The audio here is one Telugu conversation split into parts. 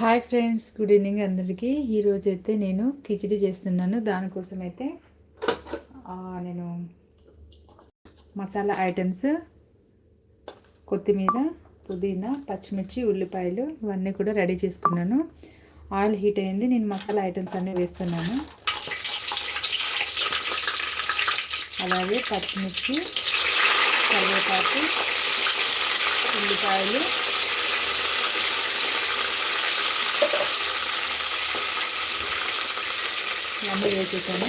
హాయ్ ఫ్రెండ్స్ గుడ్ ఈవినింగ్ అందరికీ. ఈరోజు అయితే నేను కిచిడి చేస్తున్నాను. దానికోసం అయితే నేను మసాలా ఐటమ్స్ కొత్తిమీర పుదీనా పచ్చిమిర్చి ఉల్లిపాయలు ఇవన్నీ కూడా రెడీ చేసుకున్నాను. ఆయిల్ హీట్ అయింది నేను మసాలా ఐటమ్స్ అన్నీ వేస్తున్నాను. అలాగే పచ్చిమిర్చి కరివేపాకు ఉల్లిపాయలు ఇవన్నీ వేసేసాను.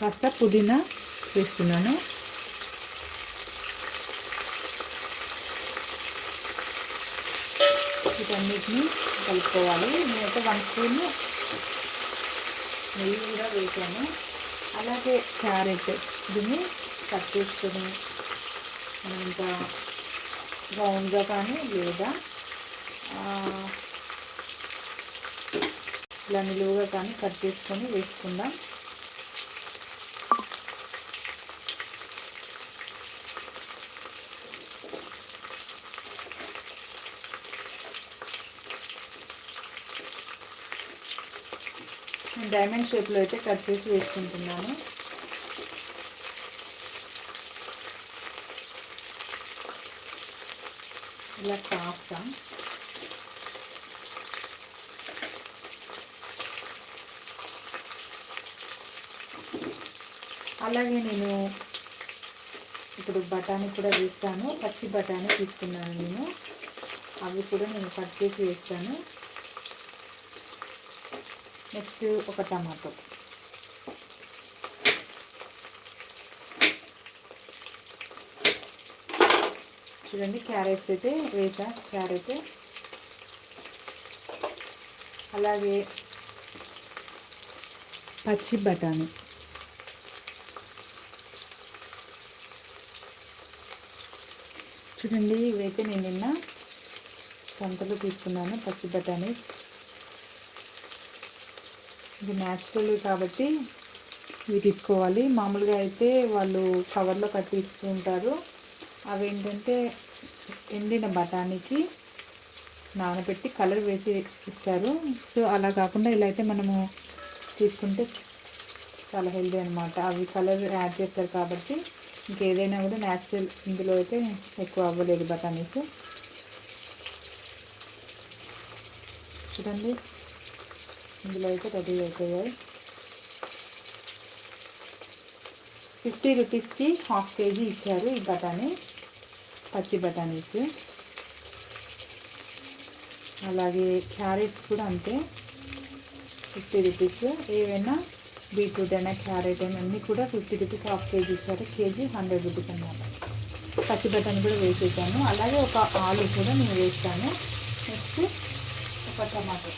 కాస్త పుదీనా వేస్తున్నాను. వీటన్నిటిని కలుపుకోవాలి. నేనైతే వన్ స్పూన్ నెయ్యి కూడా వేసాను. అలాగే క్యారెట్ దీన్ని కట్ చేసుకొని మనం ఇంకా రౌండ్గా కానీ లేదా ఇలా నిలువుగా కానీ కట్ చేసుకొని వేసుకుందాం. డైమండ్ షేప్లో అయితే కట్ చేసి వేసుకుంటున్నాను. ఇలా కాస్తా అలాగే నేను ఇప్పుడు బఠానీ కూడా వేస్తాను. పచ్చి బఠానీ తీసుకున్నాను నేను. అవి కూడా నేను కట్ చేసి వేస్తాను. నెక్స్ట్ ఒక టమాటో. చూడండి క్యారెట్స్ అయితే వేసా క్యారెట్. అలాగే పచ్చి బఠానీ. చూడండి ఇవైతే నేను నిన్న సంతలో తీసుకున్నాను పచ్చి బఠానీ. ఇది న్యాచురల్ కాబట్టి ఇవి తీసుకోవాలి. మామూలుగా అయితే వాళ్ళు కవర్లో కట్టి ఇస్తూ ఉంటారు. అవి ఏంటంటే ఎండిన బఠానీకి నానబెట్టి కలర్ వేసి ఇస్తారు. సో అలా కాకుండా ఇలా అయితే మనము తీసుకుంటే చాలా హెల్దీ అనమాట అవి కలర్ యాడ్ చేస్తారు కాబట్టి ఇంకేదైనా కూడా న్యాచురల్ ఇందులో అయితే ఎక్కువ అవ్వలేదు బఠానీస్. చూడండి. ఇందులో అయితే రెడీ అయిపోయాయి. ఫిఫ్టీ రూపీస్కి హాఫ్ కేజీ ఇచ్చారు ఈ బఠానీ పచ్చి బఠానీస్ అలాగే క్యారెట్స్ కూడా అంతే ఫిఫ్టీ రూపీస్. ఏవైనా బీట్రూట్ అయినా క్యారెట్ అయినా అన్నీ కూడా ఫిఫ్టీ రూపీస్ హాఫ్ కేజీ ఇచ్చారు. కేజీ హండ్రెడ్ రూపీస్ అన్నమాట. పచ్చి బఠానీ కూడా వేసేసాను. అలాగే ఒక ఆలు కూడా నేను వేస్తాను. నెక్స్ట్ ఒక టమాటో.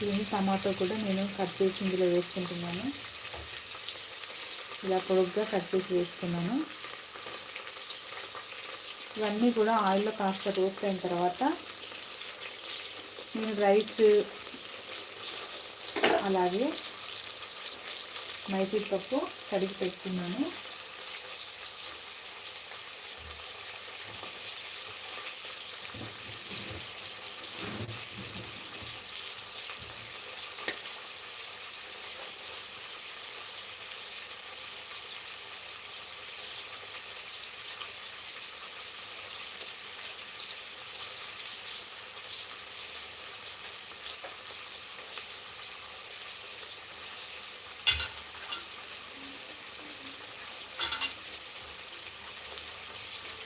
దీన్ని టమాటో కూడా నేను కట్ చేసి ఇందులో వేసుకుంటున్నాను. ఇలా పొడుగ్గా కట్ చేసి వేసుకున్నాను. ఇవన్నీ కూడా ఆయిల్లో కాస్త రోస్ట్ అయిన తర్వాత నేను రైస్ అలాగే మైసూర్ పప్పు కడిగి పెట్టుకున్నాను.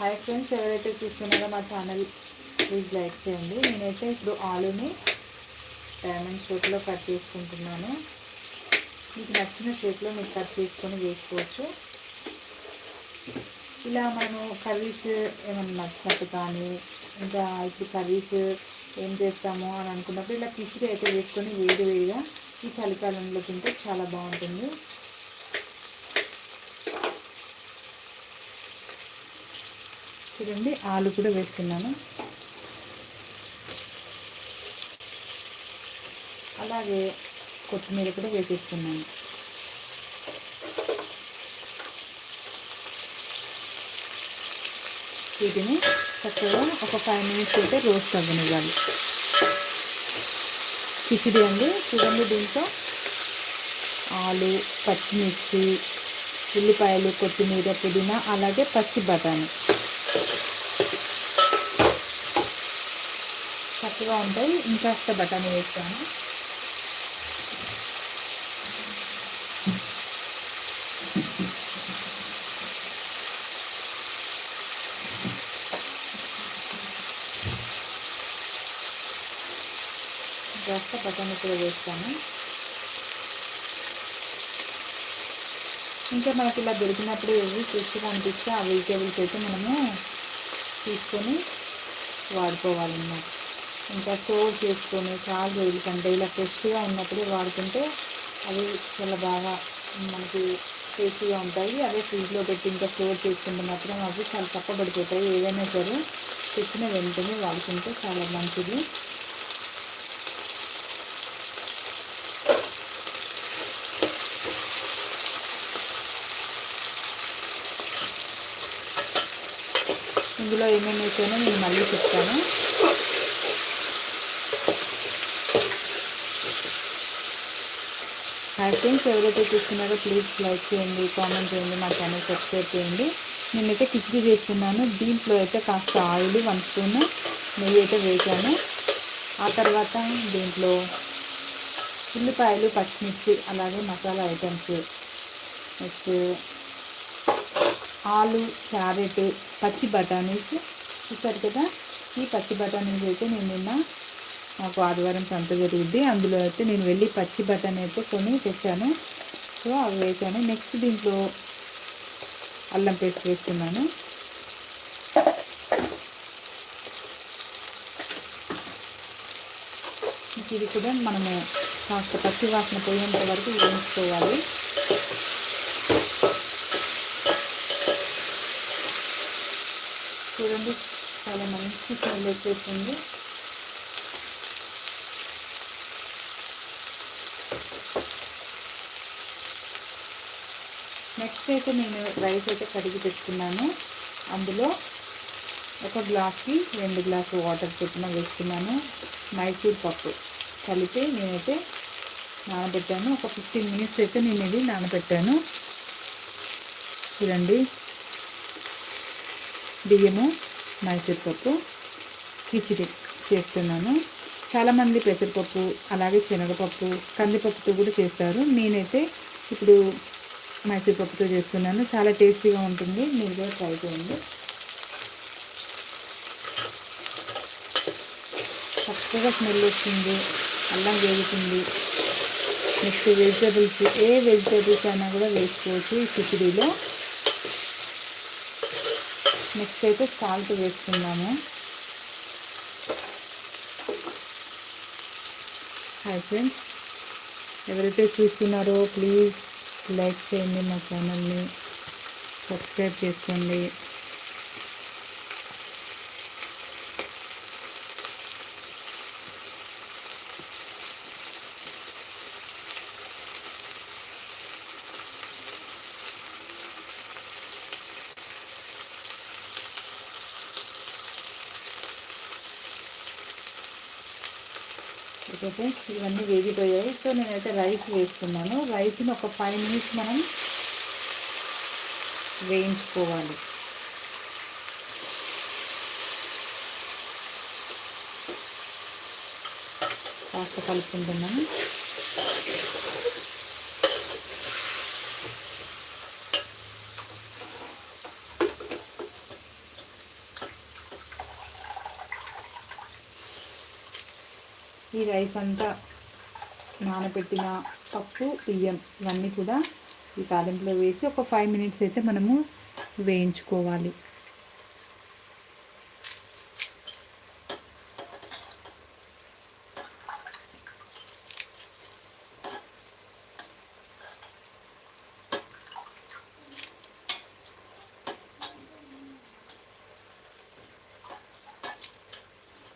హాయ్ ఫ్రెండ్స్ ఎవరైతే చూస్తున్నారో మా ఛానల్ ప్లీజ్ లైక్ చేయండి. నేనైతే ఇప్పుడు ఆలుని డైమండ్ షేప్లో కట్ చేసుకుంటున్నాను. మీకు నచ్చిన షేప్లో మీరు కట్ చేసుకొని వేసుకోవచ్చు. ఇలా మనం కర్రీస్ ఏమైనా నచ్చినట్టు కానీ ఇంకా ఇప్పుడు కర్రీస్ ఏం చేస్తాము అని అనుకున్నప్పుడు ఇలా కిచిడి అయితే వేసుకొని వేడి వేడిగా ఈ చలికాలంలో తింటే చాలా బాగుంటుంది. చూడండి ఆలు కూడా వేస్తున్నాను అలాగే కొత్తిమీర కూడా వేసేస్తున్నాను వీటిని చక్కగా ఒక ఫైవ్ మినిట్స్ అయితే రోస్ట్ అవ్వనివ్వాలి. కిచిడి అండి చూడండి దీంట్లో. ఆలు పచ్చిమిర్చి ఉల్లిపాయలు కొత్తిమీర పుదీనా అలాగే పచ్చి బఠానీ. చక్కగా ఉంటాయి ఇంకాస్త బఠానీ వేస్తాను. కాస్త బఠానీ కూడా వేస్తాను. ఇంకా మనకి ఇలా దొరికినప్పుడు ఏవి ఫ్రెష్గా అనిపిస్తే ఆ వెజిటేబుల్స్ అయితే మనము తీసుకొని వాడుకోవాలన్నమాట. ఇంకా స్టోర్ చేసుకొని చాలా రోజుల కంటే ఇలా ఫ్రెష్గా ఉన్నప్పుడు వాడుకుంటే అవి చాలా బాగా మనకి టేస్టీగా ఉంటాయి. అదే ఫ్రిడ్జ్లో పెట్టి ఇంకా స్టోర్ చేసుకుంటే మాత్రం అవి చాలా తప్పబడిపోతాయి ఏదైనా సరే తెచ్చిన వెంటనే వాడుకుంటే చాలా మంచిది. అందులో ఏమేమి వేసానో నేను మళ్ళీ చెప్తాను. హాయ్ ఫ్రెండ్స్ ఎవరైతే చూస్తున్నారో ప్లీజ్ లైక్ చేయండి కామెంట్ చేయండి మా ఛానల్ సబ్స్క్రైబ్ చేయండి. నేనైతే కిచిడి చేస్తున్నాను దీంట్లో అయితే కాస్త ఆయిల్ వన్ స్పూన్ నెయ్యి అయితే వేసాను. ఆ తర్వాత దీంట్లో ఉల్లిపాయలు పచ్చిమిర్చి అలాగే మసాలా ఐటమ్స్. నెక్స్ట్ ఆలు క్యారెట్ పచ్చి బఠానీస్ చూసారు కదా? ఈ పచ్చి బఠానీస్ అయితే నేను నిన్న మాకు ఆదివారం సంత జరిగింది. అందులో అయితే నేను వెళ్ళి పచ్చి బఠానీ అయితే కొని తెచ్చాను. సో అవి వేసాను. నెక్స్ట్ దీంట్లో అల్లం పేస్ట్ వేస్తున్నాను. ఇది కూడా మనము కాస్త పచ్చి వాసన పోయేంత వరకు వేయించుకోవాలి. చూడండి. చాలా మంచి స్మెల్ వచ్చేసింది. నెక్స్ట్ అయితే నేను రైస్ అయితే కడిగి పెట్టుకున్నాను. అందులో ఒక గ్లాస్కి రెండు గ్లాసు వాటర్ చొప్పున వేసుకున్నాను. మైసూర్ పప్పు కలిపి నేనైతే నానబెట్టాను. ఒక ఫిఫ్టీన్ మినిట్స్ అయితే నేను ఇది నానబెట్టాను. చూడండి. బియ్యము మైసూర్పప్పు కిచిడి చేస్తున్నాను. చాలామంది పెసరపప్పు అలాగే శనగపప్పు కందిపప్పుతో కూడా చేస్తారు. నేనైతే ఇప్పుడు మైసూర్పప్పుతో చేస్తున్నాను. చాలా టేస్టీగా ఉంటుంది. మీరు కూడా ట్రై చేయండి. చక్కగా స్మెల్ వస్తుంది. అల్లం వేగుతుంది. నెక్స్ట్ వెజిటేబుల్స్ ఏ వెజిటేబుల్స్ అయినా కూడా వేసుకోవచ్చు ఈ కిచిడీలో. నెక్స్ట్ అయితే సాల్ట్ వేసుకుందాము. హాయ్ ఫ్రెండ్స్ ఎవరైతే చూస్తున్నారో ప్లీజ్ లైక్ చేయండి మా ఛానల్ని సబ్స్క్రైబ్ చేసుకోండి. ఫ్రెండ్స్ ఇవన్నీ వేగిపోయాయి. సో నేనైతే రైస్ వేసుకున్నాను రైస్ని ఒక ఫైవ్ మినిట్స్ మనం వేయించుకోవాలి. కాస్త కలుపుకుంటున్నాను. ఈ రైస్ అంతా నానబెట్టిన పప్పు బియ్యం ఇవన్నీ కూడా ఈ తాలింపులో వేసి ఒక ఫైవ్ మినిట్స్ అయితే మనము వేయించుకోవాలి.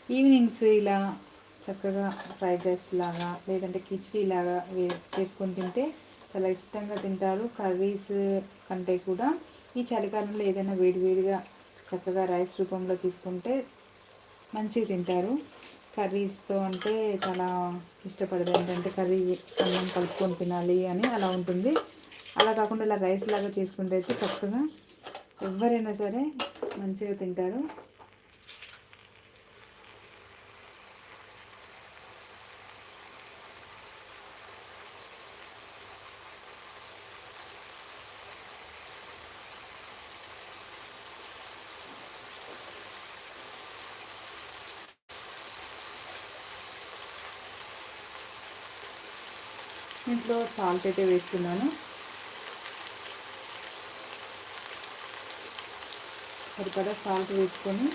ఈవినింగ్స్ ఇలా చక్కగా ఫ్రైడ్ రైస్ లాగా లేదంటే కిచిడీ లాగా వే చేసుకొని తింటే చాలా ఇష్టంగా తింటారు. కర్రీస్ కంటే కూడా ఈ చలికాలంలో ఏదైనా వేడివేడిగా చక్కగా రైస్ రూపంలో తీసుకుంటే మంచిగా తింటారు. కర్రీస్తో అంటే చాలా ఇష్టపడదు ఏంటంటే కర్రీ అన్నం కలుపుకొని తినాలి అని అలా ఉంటుంది. అలా కాకుండా ఇలా రైస్ లాగా చేసుకుంటే అయితే చక్కగా ఎవరైనా సరే మంచిగా తింటారు. ఇంట్లో సాల్ట్ అయితే వేస్తున్నాను. సరిపడా సాల్ట్ వేసుకొని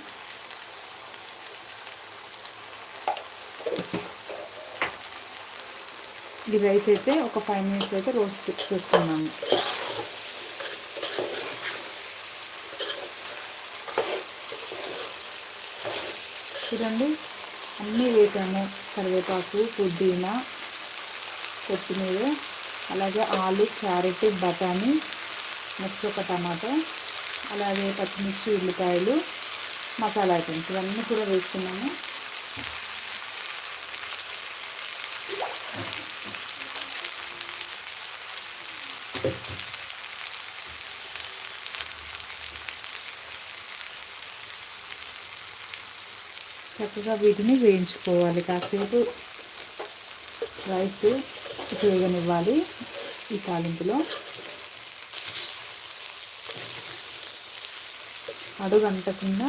ఈ రైస్ అయితే ఒక ఫైవ్ మినిట్స్ అయితే రోస్ట్ చేసుకున్నాము చూడండి అన్నీ వేసాము. కరివేపాకు పుదీనా కొత్తిమీర అలాగే ఆలు క్యారెట్ బఠానీ నెక్స్ట్ ఒక టమాటో అలాగే పచ్చిమిర్చి ఉల్లిపాయలు మసాలా ఐటమ్స్ ఇవన్నీ కూడా వేసుకున్నాము. చక్కగా వీటిని వేయించుకోవాలి. కాసేపు రైస్ వేగనివ్వాలి ఈ తాలింపులో. అడుగు అంటకుండా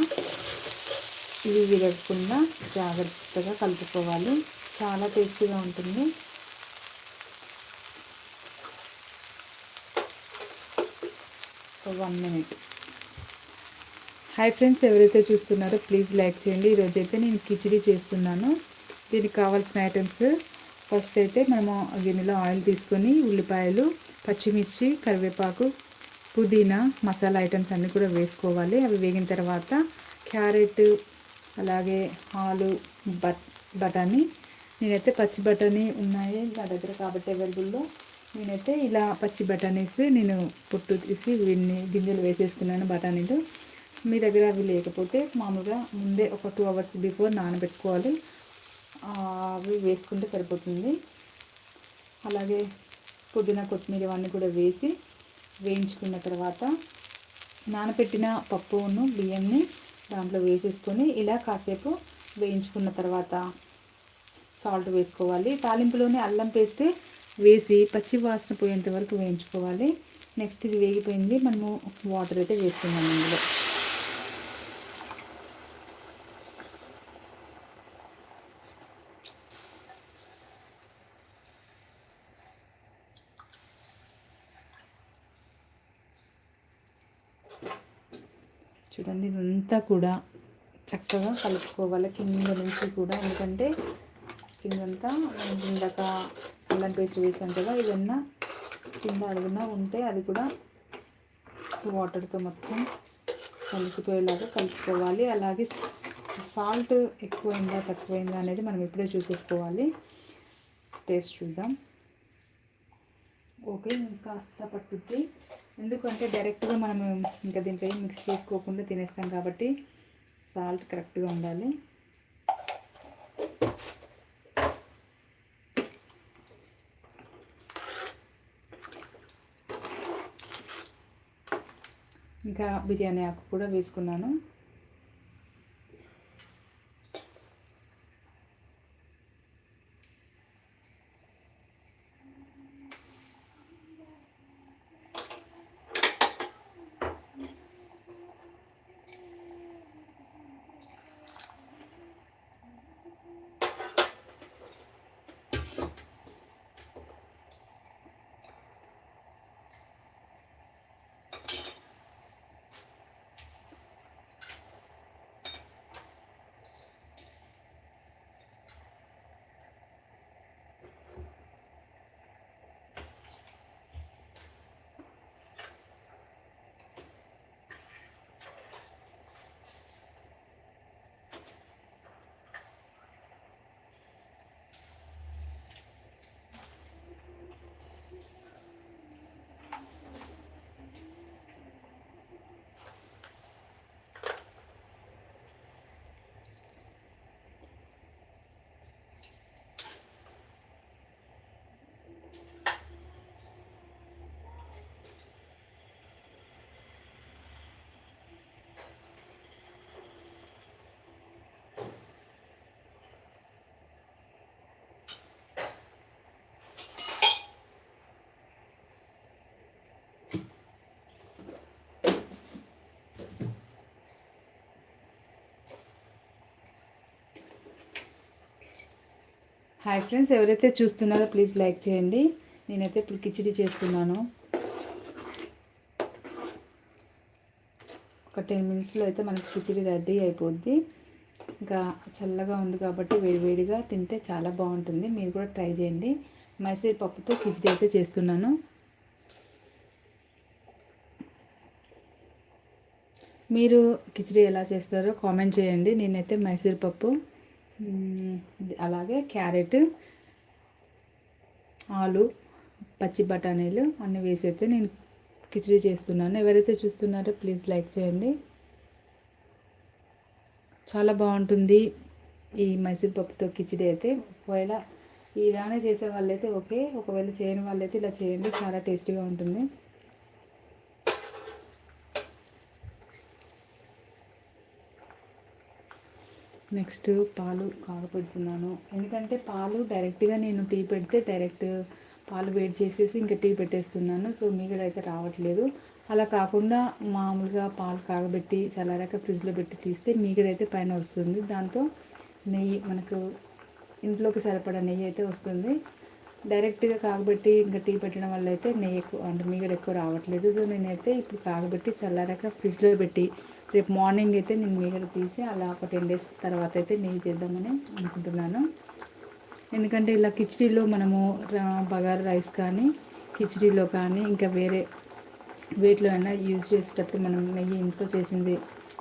ఇవి విరగకుండా జాగ్రత్తగా కలుపుకోవాలి. చాలా టేస్టీగా ఉంటుంది. One minute. హాయ్ ఫ్రెండ్స్ ఎవరైతే చూస్తున్నారో ప్లీజ్ లైక్ చేయండి. ఈరోజు అయితే నేను కిచిడి చేస్తున్నాను. దీనికి కావాల్సిన ఐటమ్స్ ఫస్ట్ అయితే మనము గిన్నెలో ఆయిల్ తీసుకొని ఉల్లిపాయలు పచ్చిమిర్చి కరివేపాకు పుదీనా మసాలా ఐటమ్స్ అన్నీ కూడా వేసుకోవాలి. అవి వేగిన తర్వాత క్యారెట్ అలాగే ఆలు బట్ బఠానీ నేనైతే పచ్చి బఠానీ ఉన్నాయి నా దగ్గర కాబట్టి అవైలబుల్లో. నేనైతే ఇలా పచ్చి బఠానీస్ నేను పుట్టు తీసి వీడిని గింజలు వేసేసుకున్నాను బఠానీలు మీ దగ్గర అవి లేకపోతే మామూలుగా ముందే ఒక టూ అవర్స్ బిఫోర్ నానబెట్టుకోవాలి. అవి వేసుకుంటే సరిపోతుంది. అలాగే పుదీనా కొత్తిమీర ఇవన్నీ కూడా వేసి వేయించుకున్న తర్వాత నానబెట్టిన పప్పును బియ్యంని దాంట్లో వేసేసుకొని ఇలా కాసేపు వేయించుకున్న తర్వాత సాల్ట్ వేసుకోవాలి. తాలింపులోనే అల్లం పేస్ట్ వేసి పచ్చి వాసన పోయేంత వరకు వేయించుకోవాలి. నెక్స్ట్ ఇది వేగిపోయింది. మనము వాటర్ అయితే వేసుకున్నాము ఇందులో. అంతా ఇదంతా కూడా చక్కగా కలుపుకోవాలి. కింద నుంచి కూడా ఎందుకంటే కిందంతా ఇందాక అల్లం పేస్ట్ వేసాం కదా ఏదన్నా కింద అడుగున ఉంటే అది కూడా వాటర్తో మొత్తం కలిసిపోయేలాగా కలుపుకోవాలి. అలాగే సాల్ట్ ఎక్కువైందా తక్కువైందా అనేది మనం ఇప్పుడే చూసేసుకోవాలి. టేస్ట్ చూద్దాం. ఓకే కాస్త పట్టుద్ది. ఎందుకంటే డైరెక్ట్గా మనం ఇంకా దీంట్లో మిక్స్ చేసుకోకుండా తినేస్తాం కాబట్టి సాల్ట్ కరెక్ట్గా ఉండాలి. ఇంకా బిర్యానీ ఆకు కూడా వేసుకున్నాను. హాయ్ ఫ్రెండ్స్ ఎవరైతే చూస్తున్నారో ప్లీజ్ లైక్ చేయండి. నేనైతే ఇప్పుడు కిచిడి చేస్తున్నాను. ఒక టెన్ మినిట్స్లో అయితే మనకి కిచిడి రెడీ అయిపోద్ది. ఇంకా చల్లగా ఉంది కాబట్టి వేడివేడిగా తింటే చాలా బాగుంటుంది. మీరు కూడా ట్రై చేయండి. మైసూర్ పప్పుతో కిచిడి అయితే చేస్తున్నాను. మీరు కిచిడి ఎలా చేస్తారో కామెంట్ చేయండి. నేనైతే మైసూర్ పప్పు. అలాగే క్యారెట్ ఆలు పచ్చి బఠానీలు అన్నీ వేసి అయితే నేను కిచిడి చేస్తున్నాను. ఎవరైతే చూస్తున్నారో ప్లీజ్ లైక్ చేయండి. చాలా బాగుంటుంది ఈ మైసూర్ పప్పుతో కిచిడి అయితే. ఒకవేళ ఇలానే చేసే వాళ్ళైతే ఓకే. ఒకవేళ చేయని వాళ్ళైతే ఇలా చేయండి. చాలా టేస్టీగా ఉంటుంది. నెక్స్ట్ పాలు కాగపెడుతున్నాను ఎందుకంటే పాలు డైరెక్ట్గా నేను టీ పెడితే డైరెక్ట్ పాలు వేడి చేసేసి ఇంకా టీ పెట్టేస్తున్నాను. సో మీగడైతే రావట్లేదు. అలా కాకుండా మామూలుగా పాలు కాగబెట్టి చల్లారాక ఫ్రిడ్జ్లో పెట్టి తీస్తే మీగడైతే పైన వస్తుంది. దాంతో నెయ్యి మనకు ఇంట్లోకి సరిపడా నెయ్యి అయితే వస్తుంది. డైరెక్ట్గా కాగబెట్టి ఇంకా టీ పెట్టడం వల్ల అయితే నెయ్యి ఎక్కువ అంటే మీగడ ఎక్కువ రావట్లేదు. సో నేనైతే ఇప్పుడు కాగబెట్టి చల్లారాక ఫ్రిడ్జ్లో పెట్టి రేపు మార్నింగ్ అయితే నేను మీగడ తీసి అలా ఒక టెన్ డేస్ తర్వాత అయితే నేను చేద్దామని అనుకుంటున్నాను. ఎందుకంటే ఇలా కిచడీలో మనము బగారా రైస్ కానీ కిచడీలో కానీ ఇంకా వేరే వేటిలో అయినా యూజ్ చేసేటప్పుడు మనం నెయ్యి ఇంట్లో చేసింది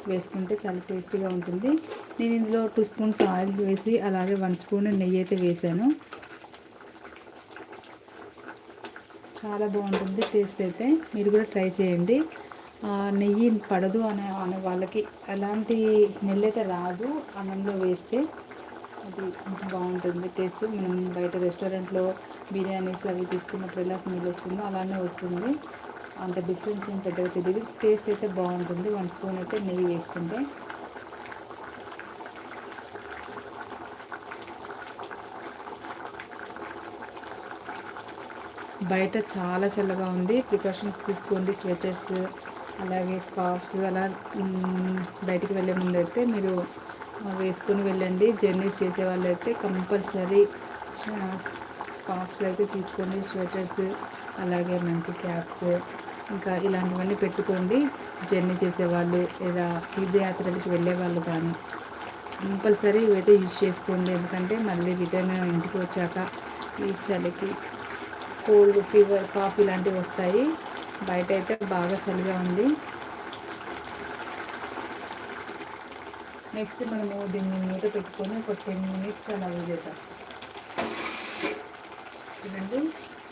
వేసుకుంటే చాలా టేస్టీగా ఉంటుంది. నేను ఇందులో టూ స్పూన్స్ ఆయిల్ వేసి అలాగే వన్ స్పూన్ నెయ్యి అయితే వేసాను. చాలా బాగుంటుంది టేస్ట్ అయితే. మీరు కూడా ట్రై చేయండి. నెయ్యి పడదు అనే అనే వాళ్ళకి ఎలాంటి స్మెల్ అయితే రాదు. అన్నంలో వేస్తే అది బాగుంటుంది. టేస్ట్ మనం బయట రెస్టారెంట్లో బిర్యానీస్ అవి తీసుకున్నప్పుడు ఎలా స్మెల్ వస్తుందో అలానే వస్తుంది. అంత డిఫరెన్స్ ఏం పెద్దగా తెలియదు టేస్ట్ అయితే బాగుంటుంది. వన్ స్పూన్ అయితే నెయ్యి వేసుకుంటే. బయట చాలా చల్లగా ఉంది. ప్రికాషన్స్ తీసుకోండి. స్వెటర్స్ అలాగే స్కార్ఫ్స్ అలా బయటికి వెళ్ళే ముందు అయితే మీరు వేసుకొని వెళ్ళండి. జర్నీస్ చేసే వాళ్ళు అయితే కంపల్సరీ స్కార్ఫ్స్ అయితే తీసుకోండి స్వెటర్స్ అలాగే మనకి క్యాప్స్ ఇంకా ఇలాంటివన్నీ పెట్టుకోండి. జర్నీ చేసేవాళ్ళు లేదా తీర్థయాత్రలకు వెళ్ళే వాళ్ళు కానీ కంపల్సరీ ఇవైతే యూజ్ చేసుకోండి. ఎందుకంటే మళ్ళీ రిటర్న్ ఇంటికి వచ్చాక ఈ చలికి కోల్డ్ ఫీవర్ కాఫీ లాంటివి వస్తాయి. బయట అయితే బాగా చలిగా ఉంది. నెక్స్ట్ మనము దీన్ని మూత పెట్టుకొని ఒక టెన్ మినిట్స్ అలా వదిలేద్దాం చూడండి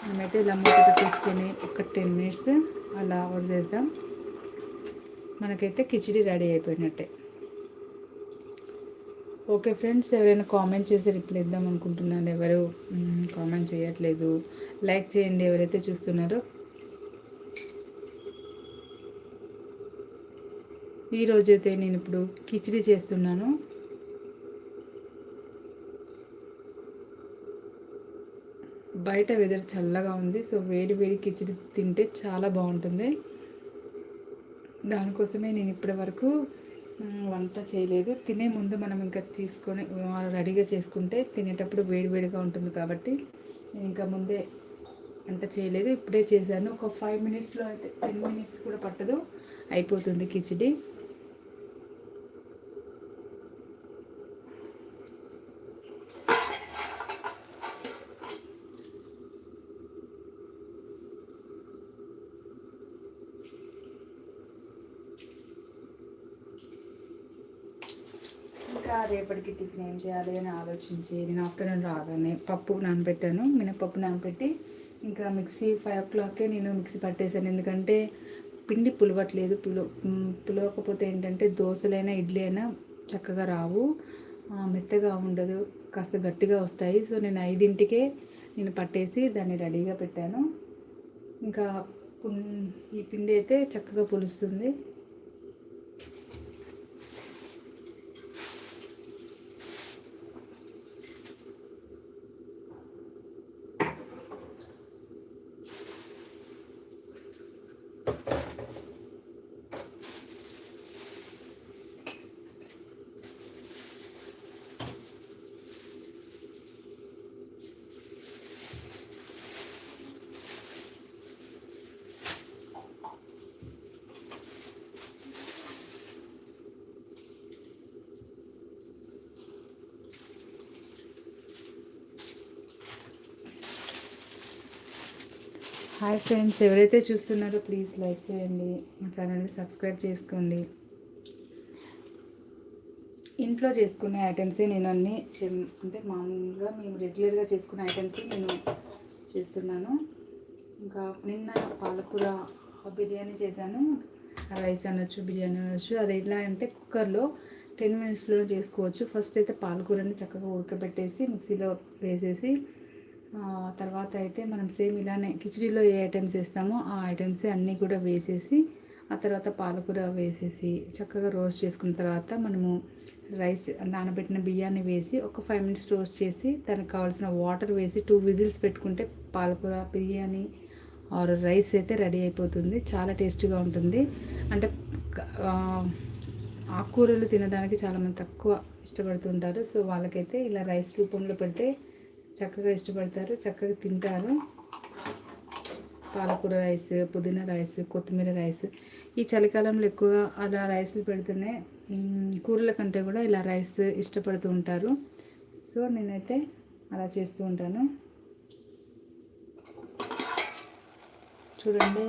మనమైతే ఇలా మూత పెట్టేసుకొని ఒక టెన్ మినిట్స్ అలా వదిలేద్దాం మనకైతే కిచిడి రెడీ అయిపోయినట్టే. ఓకే ఫ్రెండ్స్ ఎవరైనా కామెంట్ చేసి రిప్లై ఇద్దాం అనుకుంటున్నాను. ఎవరు కామెంట్ చేయట్లేదు. లైక్ చేయండి ఎవరైతే చూస్తున్నారో. ఈరోజైతే నేను ఇప్పుడు కిచిడి చేస్తున్నాను. బయట వెదర్ చల్లగా ఉంది సో వేడి వేడి కిచిడి తింటే చాలా బాగుంటుంది. దానికోసమే నేను ఇప్పటి వరకు వంట చేయలేదు. తినే ముందు మనం ఇంకా తీసుకొని రెడీగా చేసుకుంటే తినేటప్పుడు వేడివేడిగా ఉంటుంది కాబట్టి నేను ఇంకా ముందే వంట చేయలేదు. ఇప్పుడే చేశాను. ఒక ఫైవ్ మినిట్స్లో అయితే టెన్ మినిట్స్ కూడా పట్టదు అయిపోతుంది కిచిడి. ఇంకా రేపటికి టిఫిన్ ఏం చేయాలి అని ఆలోచించి నేను ఆఫ్టర్నూన్ రాగానే పప్పు నానబెట్టాను మినపప్పు నానబెట్టి ఇంకా మిక్సీ ఫైవ్ ఓ క్లాక్కే నేను మిక్సీ పట్టేశాను. ఎందుకంటే పిండి పులవట్లేదు. పులు పులవకపోతే ఏంటంటే దోశలైనా ఇడ్లీ అయినా చక్కగా రావు. మెత్తగా ఉండదు. కాస్త గట్టిగా వస్తాయి. సో నేను ఐదింటికే నేను పట్టేసి దాన్ని రెడీగా పెట్టాను. ఇంకా ఈ పిండి అయితే చక్కగా పులుస్తుంది. హాయ్ ఫ్రెండ్స్ ఎవరైతే చూస్తున్నారో ప్లీజ్ లైక్ చేయండి మా ఛానల్ని సబ్స్క్రైబ్ చేసుకోండి. ఇంట్లో చేసుకునే ఐటమ్సే నేను అన్నీ అంటే మామూలుగా మేము రెగ్యులర్గా చేసుకునే ఐటమ్సే నేను చేస్తున్నాను. ఇంకా నిన్న పాలకూర బిర్యానీ చేశాను రైస్ అనొచ్చు బిర్యానీ అనొచ్చు. అది ఎలా అంటే కుక్కర్లో టెన్ మినిట్స్లో చేసుకోవచ్చు. ఫస్ట్ అయితే పాలకూరని చక్కగా ఉడకబెట్టేసి మిక్సీలో వేసేసి తర్వాత అయితే మనం సేమ్ ఇలానే కిచడీలో ఏ ఐటమ్స్ వేస్తామో ఆ ఐటమ్స్ అన్నీ కూడా వేసేసి ఆ తర్వాత పాలకూర వేసేసి చక్కగా రోస్ట్ చేసుకున్న తర్వాత మనము రైస్ నానబెట్టిన బియ్యాన్ని వేసి ఒక ఫైవ్ మినిట్స్ రోస్ట్ చేసి దానికి కావాల్సిన వాటర్ వేసి టూ విజిల్స్ పెట్టుకుంటే పాలకూర బిర్యానీ ఆర్ రైస్ అయితే రెడీ అయిపోతుంది. చాలా టేస్టీగా ఉంటుంది. అంటే ఆకుకూరలు తినడానికి చాలామంది తక్కువ ఇష్టపడుతుంటారు. సో వాళ్ళకైతే ఇలా రైస్ రూపంలో పెడితే చక్కగా ఇష్టపడతారు చక్కగా తింటారు. పాలకూర రైస్ పుదీనా రైస్ కొత్తిమీర రైస్. ఈ చలికాలంలో ఎక్కువగా అలా రైస్లు పెడుతూనే కూరల కంటే కూడా ఇలా రైస్ ఇష్టపడుతూ ఉంటారు. సో నేనైతే అలా చేస్తూ ఉంటాను. చూడండి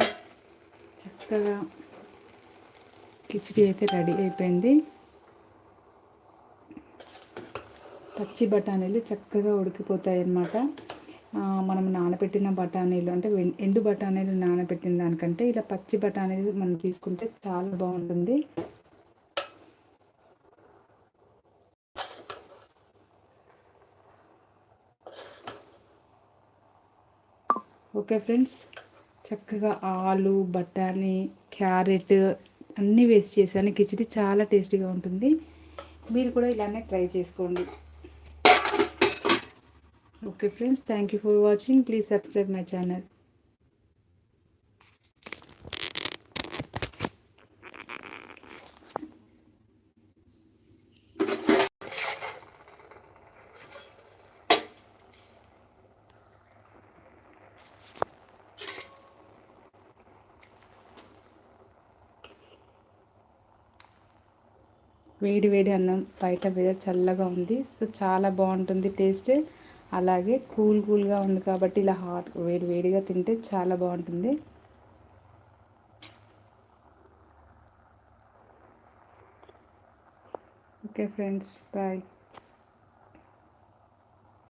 చక్కగా కిచిడి అయితే రెడీ అయిపోయింది. పచ్చి బఠానీలు చక్కగా ఉడికిపోతాయి అన్నమాట మనం నానబెట్టిన బఠానీలు అంటే ఎండు బఠానీలు నానబెట్టిన దానికంటే ఇలా పచ్చి బఠానీలు మనం తీసుకుంటే చాలా బాగుంటుంది. ఓకే ఫ్రెండ్స్ చక్కగా ఆలు బఠానీ క్యారెట్ అన్నీ వేస్ట్ చేశాను. కిచిడి చాలా టేస్టీగా ఉంటుంది. మీరు కూడా ఇలానే ట్రై చేసుకోండి. Okay friends thank you for watching please subscribe my channel వేడి వేడి అన్నం బయట వెదర్ చల్లగా ఉంది. సో చాలా బాగుంటుంది టేస్ట్ అలాగే కూల్ కూల్గా ఉంది కాబట్టి ఇలా హాట్ వేడి వేడిగా తింటే చాలా బాగుంటుంది. Okay friends bye.